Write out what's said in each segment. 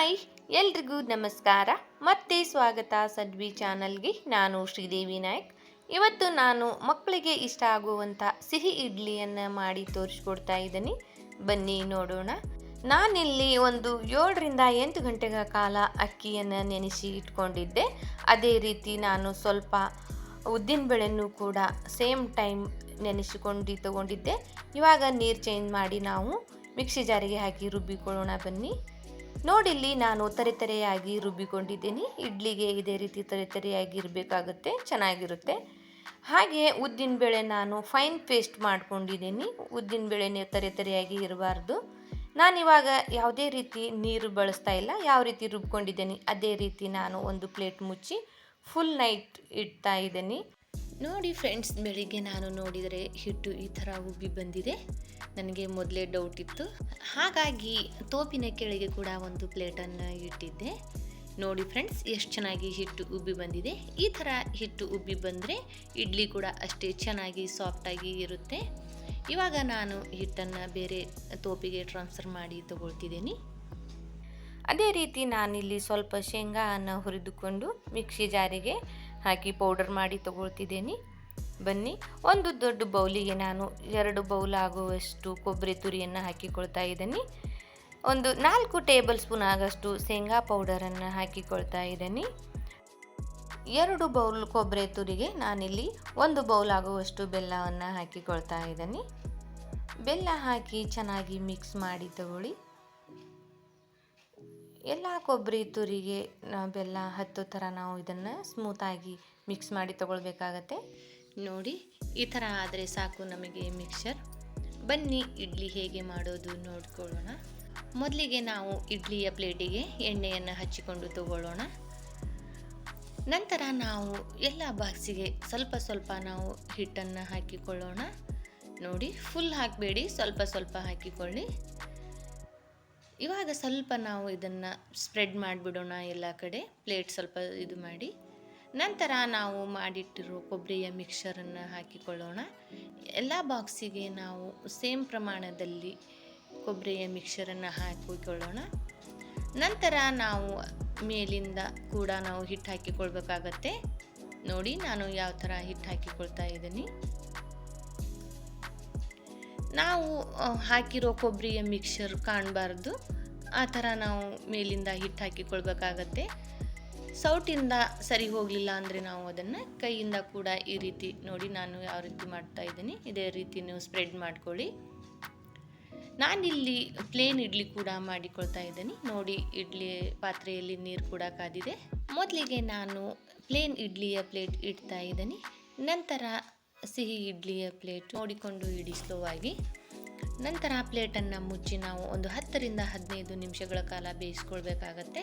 Hi, ಎಲ್ರಿಗೂ ನಮಸ್ಕಾರ. ಮತ್ತೆ ಸ್ವಾಗತ ಸದ್ವಿ ಚಾನಲ್ಗೆ. ನಾನು ಶ್ರೀದೇವಿ ನಾಯಕ್. ಇವತ್ತು ನಾನು ಮಕ್ಕಳಿಗೆ ಇಷ್ಟ ಆಗುವಂಥ ಸಿಹಿ ಇಡ್ಲಿಯನ್ನು ಮಾಡಿ ತೋರಿಸ್ಕೊಡ್ತಾ ಇದ್ದೀನಿ. ಬನ್ನಿ ನೋಡೋಣ. ನಾನಿಲ್ಲಿ ಒಂದು ಏಳರಿಂದ ಎಂಟು ಗಂಟೆಗಳ ಕಾಲ ಅಕ್ಕಿಯನ್ನು ನೆನೆಸಿ ಇಟ್ಕೊಂಡಿದ್ದೆ. ಅದೇ ರೀತಿ ನಾನು ಸ್ವಲ್ಪ ಉದ್ದಿನಬೇಳೆನೂ ಕೂಡ ಸೇಮ್ ಟೈಮ್ ನೆನೆಸಿಕೊಂಡು ತಗೊಂಡಿದ್ದೆ. ಇವಾಗ ನೀರು ಚೇಂಜ್ ಮಾಡಿ ನಾವು ಮಿಕ್ಸಿ ಜಾರಿಗೆ ಹಾಕಿ ರುಬ್ಬಿಕೊಳ್ಳೋಣ ಬನ್ನಿ. ನೋಡಿಲ್ಲಿ ನಾನು ತರೆತರೆಯಾಗಿ ರುಬ್ಬಿಕೊಂಡಿದ್ದೀನಿ. ಇಡ್ಲಿಗೆ ಇದೇ ರೀತಿ ತರೆತರೆಯಾಗಿ ಇರಬೇಕಾಗುತ್ತೆ, ಚೆನ್ನಾಗಿರುತ್ತೆ. ಹಾಗೆ ಉದ್ದಿನಬೇಳೆ ನಾನು ಫೈನ್ ಪೇಸ್ಟ್ ಮಾಡ್ಕೊಂಡಿದ್ದೀನಿ. ಉದ್ದಿನಬೇಳೆ ತರೆತರೆಯಾಗಿ ಇರಬಾರ್ದು. ನಾನಿವಾಗ ಯಾವುದೇ ರೀತಿ ನೀರು ಬಳಸ್ತಾ ಇಲ್ಲ, ಯಾವ ರೀತಿ ರುಬ್ಕೊಂಡಿದ್ದೀನಿ, ಅದೇ ರೀತಿ ನಾನು ಒಂದು ಪ್ಲೇಟ್ ಮುಚ್ಚಿ ಫುಲ್ ನೈಟ್ ಇಡ್ತಾ ಇದ್ದೀನಿ. ನೋಡಿ ಫ್ರೆಂಡ್ಸ್ ಬೆಳಿಗ್ಗೆ ನಾನು ನೋಡಿದರೆ ಹಿಟ್ಟು ಈ ಥರ ಉಬ್ಬಿ ಬಂದಿದೆ. ನನಗೆ ಮೊದಲೇ ಡೌಟ್ ಇತ್ತು. ಹಾಗಾಗಿ ತೋಪಿನ ಕೆಳಗೆ ಕೂಡ ಒಂದು ಪ್ಲೇಟನ್ನು ಇಟ್ಟಿದ್ದೆ. ನೋಡಿ ಫ್ರೆಂಡ್ಸ್ ಎಷ್ಟು ಚೆನ್ನಾಗಿ ಹಿಟ್ಟು ಉಬ್ಬಿ ಬಂದಿದೆ. ಈ ಥರ ಹಿಟ್ಟು ಉಬ್ಬಿ ಬಂದರೆ ಇಡ್ಲಿ ಕೂಡ ಅಷ್ಟೇ ಚೆನ್ನಾಗಿ ಸಾಫ್ಟಾಗಿ ಇರುತ್ತೆ. ಇವಾಗ ನಾನು ಹಿಟ್ಟನ್ನು ಬೇರೆ ತೋಪಿಗೆ ಟ್ರಾನ್ಸ್ಫರ್ ಮಾಡಿ ತಗೊಳ್ತಿದ್ದೀನಿ. ಅದೇ ರೀತಿ ನಾನಿಲ್ಲಿ ಸ್ವಲ್ಪ ಶೇಂಗಾವನ್ನು ಹುರಿದುಕೊಂಡು ಮಿಕ್ಸಿ ಜಾರಿಗೆ ಹಾಕಿ ಪೌಡರ್ ಮಾಡಿ ತಗೊಳ್ತಿದ್ದೀನಿ. ಬನ್ನಿ, ಒಂದು ದೊಡ್ಡ ಬೌಲಿಗೆ ನಾನು ಎರಡು ಬೌಲ್ ಆಗುವಷ್ಟು ಕೊಬ್ಬರಿ ತುರಿಯನ್ನು ಹಾಕಿಕೊಳ್ತಾ ಇದ್ದೀನಿ. ಒಂದು ನಾಲ್ಕು ಟೇಬಲ್ ಸ್ಪೂನ್ ಆಗಷ್ಟು ಶೇಂಗಾ ಪೌಡರನ್ನು ಹಾಕಿಕೊಳ್ತಾ ಇದ್ದೀನಿ. ಎರಡು ಬೌಲ್ ಕೊಬ್ಬರಿ ತುರಿಗೆ ನಾನಿಲ್ಲಿ ಒಂದು ಬೌಲ್ ಆಗುವಷ್ಟು ಬೆಲ್ಲವನ್ನು ಹಾಕಿಕೊಳ್ತಾ ಇದ್ದೀನಿ. ಬೆಲ್ಲ ಹಾಕಿ ಚೆನ್ನಾಗಿ ಮಿಕ್ಸ್ ಮಾಡಿ ತಗೊಳ್ಳಿ. ಎಲ್ಲ ಕೊಬ್ಬರಿ ತುರಿಗೆ ಬೆಲ್ಲ ಹತ್ತೋ ಥರ ನಾವು ಇದನ್ನು ಸ್ಮೂತಾಗಿ ಮಿಕ್ಸ್ ಮಾಡಿ ತಗೊಳ್ಬೇಕಾಗತ್ತೆ. ನೋಡಿ, ಈ ಥರ ಆದರೆ ಸಾಕು ನಮಗೆ ಮಿಕ್ಸರ್ ಬನ್ನಿ, ಇಡ್ಲಿ ಹೇಗೆ ಮಾಡೋದು ನೋಡ್ಕೊಳ್ಳೋಣ. ಮೊದಲಿಗೆ ನಾವು ಇಡ್ಲಿಯ ಪ್ಲೇಟಿಗೆ ಎಣ್ಣೆಯನ್ನು ಹಚ್ಚಿಕೊಂಡು ತಗೊಳ್ಳೋಣ. ನಂತರ ನಾವು ಎಲ್ಲ ಬಾಕ್ಸಿಗೆ ಸ್ವಲ್ಪ ಸ್ವಲ್ಪ ನಾವು ಹಿಟ್ಟನ್ನು ಹಾಕಿಕೊಳ್ಳೋಣ. ನೋಡಿ ಫುಲ್ ಹಾಕಬೇಡಿ, ಸ್ವಲ್ಪ ಸ್ವಲ್ಪ ಹಾಕಿಕೊಳ್ಳಿ. ಇವಾಗ ಸ್ವಲ್ಪ ನಾವು ಇದನ್ನು ಸ್ಪ್ರೆಡ್ ಮಾಡಿಬಿಡೋಣ ಎಲ್ಲ ಕಡೆ ಪ್ಲೇಟ್ ಸ್ವಲ್ಪ ಇದು ಮಾಡಿ. ನಂತರ ನಾವು ಮಾಡಿಟ್ಟಿರೋ ಕೊಬ್ಬರಿಯ ಮಿಕ್ಸರನ್ನು ಹಾಕಿಕೊಳ್ಳೋಣ. ಎಲ್ಲ ಬಾಕ್ಸಿಗೆ ನಾವು ಸೇಮ್ ಪ್ರಮಾಣದಲ್ಲಿ ಕೊಬ್ಬರಿಯ ಮಿಕ್ಸರನ್ನು ಹಾಕಿಕೊಳ್ಳೋಣ. ನಂತರ ನಾವು ಮೇಲಿಂದ ಕೂಡ ನಾವು ಹಿಟ್ಟು ಹಾಕಿಕೊಳ್ಬೇಕಾಗತ್ತೆ. ನೋಡಿ ನಾನು ಯಾವ ಥರ ಹಿಟ್ಟು ಹಾಕಿಕೊಳ್ತಾ ಇದ್ದೀನಿ. ನಾವು ಹಾಕಿರೋ ಕೊಬ್ಬರಿಯ ಮಿಕ್ಸರ್ ಕಾಣಬಾರ್ದು. ಆ ಥರ ನಾವು ಮೇಲಿಂದ ಹಿಟ್ಟು ಹಾಕಿಕೊಳ್ಬೇಕಾಗತ್ತೆ. ಸೌಟಿಂದ ಸರಿ ಹೋಗಲಿಲ್ಲ ಅಂದರೆ ನಾವು ಅದನ್ನು ಕೈಯಿಂದ ಕೂಡ ಈ ರೀತಿ ನೋಡಿ ನಾನು ಯಾವ ರೀತಿ ಮಾಡ್ತಾ ಇದ್ದೀನಿ. ಇದೇ ರೀತಿ ನೀವು ಸ್ಪ್ರೆಡ್ ಮಾಡ್ಕೊಳ್ಳಿ. ನಾನಿಲ್ಲಿ ಪ್ಲೇನ್ ಇಡ್ಲಿ ಕೂಡ ಮಾಡಿಕೊಳ್ತಾ ಇದ್ದೀನಿ. ನೋಡಿ, ಇಡ್ಲಿ ಪಾತ್ರೆಯಲ್ಲಿ ನೀರು ಕೂಡ ಕಾದಿದೆ. ಮೊದಲಿಗೆ ನಾನು ಪ್ಲೇನ್ ಇಡ್ಲಿಯ ಪ್ಲೇಟ್ ಇಡ್ತಾ ಇದ್ದೀನಿ. ನಂತರ ಸಿಹಿ ಇಡ್ಲಿಯ ಪ್ಲೇಟ್ ನೋಡಿಕೊಂಡು ಇಡಿ ಸ್ಲೋ ಆಗಿ ನಂತರ ಆ ಪ್ಲೇಟನ್ನು ಮುಚ್ಚಿ ನಾವು ಒಂದು ಹತ್ತರಿಂದ ಹದಿನೈದು ನಿಮಿಷಗಳ ಕಾಲ ಬೇಯಿಸ್ಕೊಳ್ಬೇಕಾಗತ್ತೆ.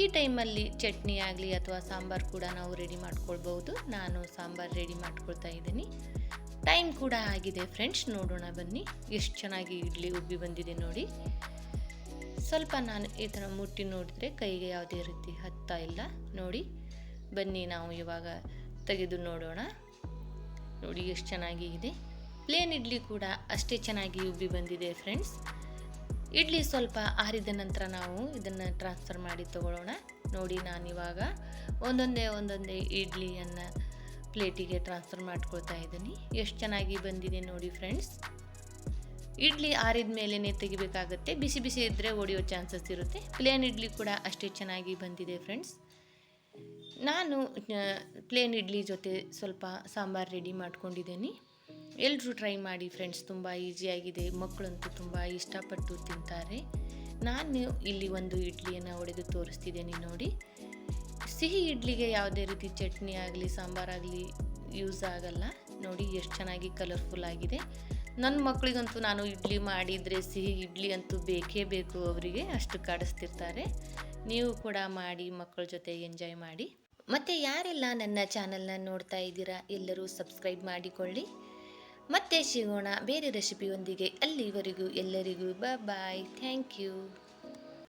ಈ ಟೈಮಲ್ಲಿ ಚಟ್ನಿ ಆಗಲಿ ಅಥವಾ ಸಾಂಬಾರು ಕೂಡ ನಾವು ರೆಡಿ ಮಾಡ್ಕೊಳ್ಬೋದು ನಾನು ಸಾಂಬಾರು ರೆಡಿ ಮಾಡ್ಕೊಳ್ತಾ ಇದ್ದೀನಿ. ಟೈಮ್ ಕೂಡ ಆಗಿದೆ ಫ್ರೆಂಡ್ಸ್, ನೋಡೋಣ ಬನ್ನಿ. ಎಷ್ಟು ಚೆನ್ನಾಗಿ ಇಡ್ಲಿ ಉಬ್ಬಿ ಬಂದಿದೆ ನೋಡಿ. ಸ್ವಲ್ಪ ನಾನು ಈ ಥರ ಮುಟ್ಟಿ ನೋಡಿದ್ರೆ ಕೈಗೆ ಯಾವುದೇ ರೀತಿ ಹತ್ತಾ ಇಲ್ಲ. ನೋಡಿ, ಬನ್ನಿ ನಾವು ಇವಾಗ ತೆಗೆದು ನೋಡೋಣ. ನೋಡಿ ಎಷ್ಟು ಚೆನ್ನಾಗಿ ಇದೆ. ಪ್ಲೇನ್ ಇಡ್ಲಿ ಕೂಡ ಅಷ್ಟೇ ಚೆನ್ನಾಗಿ ಉಬ್ಬಿ ಬಂದಿದೆ ಫ್ರೆಂಡ್ಸ್ ಇಡ್ಲಿ ಸ್ವಲ್ಪ ಆರಿದ ನಂತರ ನಾವು ಇದನ್ನು ಟ್ರಾನ್ಸ್ಫರ್ ಮಾಡಿ ತಗೊಳ್ಳೋಣ. ನೋಡಿ ನಾನಿವಾಗ ಒಂದೊಂದೇ ಒಂದೊಂದೇ ಇಡ್ಲಿಯನ್ನು ಪ್ಲೇಟಿಗೆ ಟ್ರಾನ್ಸ್ಫರ್ ಮಾಡ್ಕೊಳ್ತಾ ಇದ್ದೀನಿ. ಎಷ್ಟು ಚೆನ್ನಾಗಿ ಬಂದಿದೆ ನೋಡಿ ಫ್ರೆಂಡ್ಸ್ ಇಡ್ಲಿ ಆರಿದ ಮೇಲೇ ತೆಗಿಬೇಕಾಗುತ್ತೆ. ಬಿಸಿ ಬಿಸಿ ಇದ್ದರೆ ಒಡೆಯೋ ಚಾನ್ಸಸ್ ಇರುತ್ತೆ. ಪ್ಲೇನ್ ಇಡ್ಲಿ ಕೂಡ ಅಷ್ಟೇ ಚೆನ್ನಾಗಿ ಬಂದಿದೆ ಫ್ರೆಂಡ್ಸ್ ನಾನು ಪ್ಲೇನ್ ಇಡ್ಲಿ ಜೊತೆ ಸ್ವಲ್ಪ ಸಾಂಬಾರು ರೆಡಿ ಮಾಡ್ಕೊಂಡಿದ್ದೀನಿ. ಎಲ್ಲರೂ ಟ್ರೈ ಮಾಡಿ ಫ್ರೆಂಡ್ಸ್ ತುಂಬ ಈಸಿಯಾಗಿದೆ ಮಕ್ಕಳಂತೂ ತುಂಬ ಇಷ್ಟಪಟ್ಟು ತಿಂತಾರೆ. ನಾನು ಇಲ್ಲಿ ಒಂದು ಇಡ್ಲಿಯನ್ನು ಒಡೆದು ತೋರಿಸ್ತಿದ್ದೀನಿ ನೋಡಿ. ಸಿಹಿ ಇಡ್ಲಿಗೆ ಯಾವುದೇ ರೀತಿ ಚಟ್ನಿ ಆಗಲಿ ಸಾಂಬಾರಾಗಲಿ ಯೂಸ್ ಆಗಲ್ಲ. ನೋಡಿ ಎಷ್ಟು ಚೆನ್ನಾಗಿ ಕಲರ್ಫುಲ್ ಆಗಿದೆ. ನನ್ನ ಮಕ್ಕಳಿಗಂತೂ ನಾನು ಇಡ್ಲಿ ಮಾಡಿದರೆ ಸಿಹಿ ಇಡ್ಲಿ ಅಂತೂ ಬೇಕೇ ಬೇಕು ಅವರಿಗೆ, ಅಷ್ಟು ಕಾಡಿಸ್ತಿರ್ತಾರೆ. ನೀವು ಕೂಡ ಮಾಡಿ ಮಕ್ಕಳ ಜೊತೆ ಎಂಜಾಯ್ ಮಾಡಿ. ಮತ್ತು ಯಾರೆಲ್ಲ ನನ್ನ ಚಾನಲ್ನ ನೋಡ್ತಾ ಇದ್ದೀರಾ ಎಲ್ಲರೂ ಸಬ್ಸ್ಕ್ರೈಬ್ ಮಾಡಿಕೊಳ್ಳಿ. ಮತ್ತೆ ಸಿಗೋಣ ಬೇರೆ ರೆಸಿಪಿಯೊಂದಿಗೆ. ಅಲ್ಲಿವರೆಗೂ ಎಲ್ಲರಿಗೂ ಬಾಯ್ ಥ್ಯಾಂಕ್ ಯು